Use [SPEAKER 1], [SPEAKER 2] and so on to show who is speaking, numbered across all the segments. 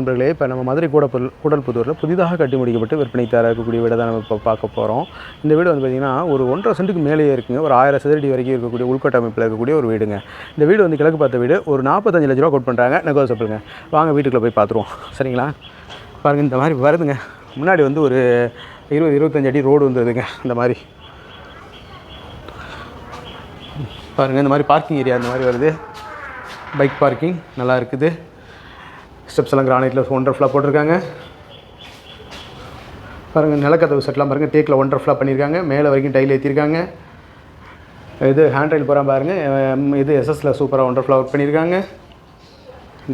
[SPEAKER 1] நண்பர்களே இப்போ நம்ம மதுரை கூடப்புல் கூடல்புதூரில் புதிதாக கட்டி முடிக்கப்பட்டு விற்பனை தரக்கூடிய வீடை தான் நம்ம இப்போ பார்க்க போகிறோம் இந்த வீடு வந்து பார்த்திங்கன்னா ஒரு ஒன்றரை சென்ட்டுக்கு மேலேயே இருக்குங்க. ஒரு ஆயிரம் சதுரடி வரைக்கும் இருக்கக்கூடிய உள்கட்டமைப்பில் இருக்கக்கூடிய ஒரு வீடுங்க. இந்த வீடு வந்து கிழக்கு பார்த்த வீடு ஒரு நாற்பத்தஞ்சு லட்ச ரூபா கோட் பண்ணுறாங்க நெகோசப்பிளுங்க வாங்க வீட்டுக்குள்ளே போய் பார்த்துருவோம் சரிங்களா? பாருங்கள் இந்த மாதிரி வருதுங்க. முன்னாடி வந்து ஒரு இருபது இருபத்தஞ்சு அடி ரோடு வந்துருதுங்க. இந்த மாதிரி. பாருங்கள் இந்த மாதிரி பார்க்கிங் ஏரியா இந்த மாதிரி வருது. பைக் பார்க்கிங் நல்லா இருக்குது. ஸ்டெப்ஸ் எல்லாம் கிரானைட்டில் ஒண்டர்ஃபுல்லாக போட்டிருக்காங்க. பாருங்கள் நிலக்கதவு செட்லாம் பாருங்கள் தேக்கில் ஒண்டர்ஃபுல்லாக பண்ணியிருக்காங்க. மேலே வரைக்கும் டைல் ஏற்றிருக்காங்க இது ஹேண்ட் ரைல் போகிறான் பாருங்கள் இது எஸ்எஸ்ல சூப்பராக ஒண்டர்ஃபுல்லாக ஒர்க் பண்ணியிருக்காங்க.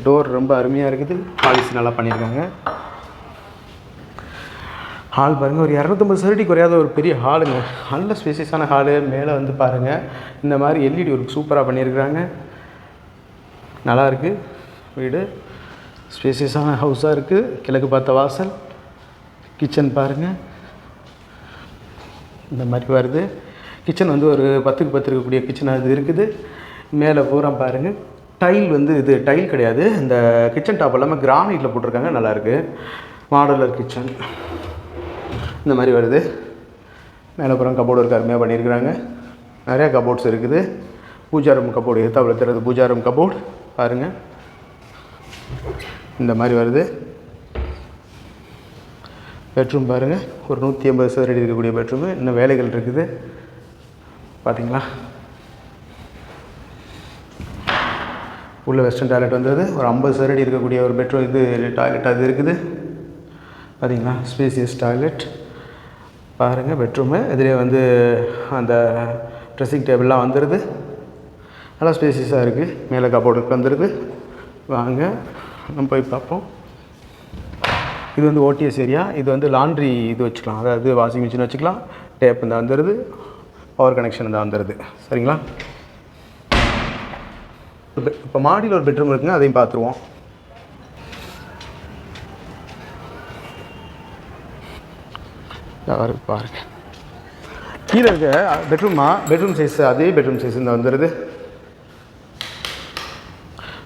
[SPEAKER 1] டோர் ரொம்ப அருமையாக இருக்குது. பாலிசி நல்லா பண்ணியிருக்காங்க. ஹால் பாருங்கள் ஒரு இரநூத்தம்பது சதுரடி குறையாத ஒரு பெரிய ஹாலுங்க நல்ல ஸ்பேசியஸான ஹாலு மேலே வந்து பாருங்கள் இந்த மாதிரி எல்இடி ஒர்க் சூப்பராக பண்ணியிருக்கிறாங்க. நல்லாயிருக்கு வீடு. ஸ்பேசியஸான ஹவுஸாக இருக்குது. கிழக்கு பார்த்த வாசல். கிச்சன் பாருங்கள் இந்த மாதிரி வருது. கிச்சன் வந்து ஒரு பத்துக்கு பத்து இருக்கக்கூடிய கிச்சனாக இது இருக்குது. மேலே பூரா பாருங்கள் டைல் வந்து இது டைல் கிடையாது. இந்த கிச்சன் டாப் எல்லாமே கிரானைட்டில் போட்டிருக்காங்க. நல்லாயிருக்கு மாடலர் கிச்சன். இந்த மாதிரி வருது. மேலே புறம் கபோர்டு ஒரு அருமையாக பண்ணியிருக்கிறாங்க. நிறையா கபோர்ட்ஸ் இருக்குது. பூஜா ரூம் கபோர்டு எத்தாவில் தெரியாது. Pooja room cupboard. பாருங்கள் இந்த மாதிரி வருது. பெட்ரூம் பாருங்கள் ஒரு நூற்றி ஐம்பது சதுரடி இருக்கக்கூடிய பெட்ரூமு இன்னும் வேலைகள் இருக்குது. பார்த்தீங்களா உள்ள வெஸ்டர்ன் டாய்லெட் வந்துடுது ஒரு ஐம்பது சதுரடி இருக்கக்கூடிய ஒரு பெட்ரூம் இது டாய்லெட் அது இருக்குது. பார்த்தீங்களா ஸ்பேசியஸ் டாய்லெட் பாருங்கள் பெட்ரூமு இதிலே வந்து அந்த ட்ரெஸ்ஸிங் டேபிள்லாம் வந்துடுது நல்லா ஸ்பேசியஸாக இருக்குது மேலே கபோர்டுக்கு வந்துடுது வாங்க. நம்ம போய் பார்ப்போம். இது வந்து ஓடிஎஸ் ஏரியா. இது வந்து லாண்ட்ரி இது வச்சுக்கலாம். அதாவது வாஷிங் மிஷின் வச்சுக்கலாம். டேப் இந்த வந்துடுது பவர் கனெக்ஷன் இந்த வந்துடுது சரிங்களா? இப்போ மாடியில் ஒரு பெட்ரூம் இருக்குங்க. அதையும் பார்த்துருவோம். பாருங்க. கீழே இருக்க பெட்ரூமா பெட்ரூம் சைஸ் அதே பெட்ரூம் சைஸ் இந்த வந்துடுது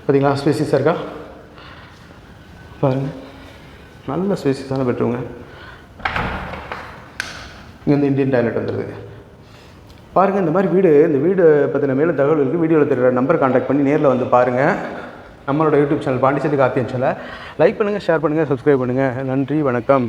[SPEAKER 1] பார்த்தீங்களா ஸ்பேசிஸாக இருக்கா? பாருங்கள் நல்ல ஸ்பேசியஸான பெட்ரூம்ங்க இங்கே வந்து இந்தியன் டாய்லெட் வந்துடுது பாருங்கள் இந்த மாதிரி வீடு இந்த வீடு பற்றின மேலும் தகவல் இருக்குது வீடியோவில் தெரியுற நம்பர் காண்டாக்ட் பண்ணி நேரில் வந்து பாருங்கள் நம்மளோட யூடியூப் சேனல் பாண்டிச்சேரி காத்தியன் சேனலை. லைக் பண்ணுங்கள் ஷேர் பண்ணுங்கள் சப்ஸ்கிரைப் பண்ணுங்கள் நன்றி வணக்கம்.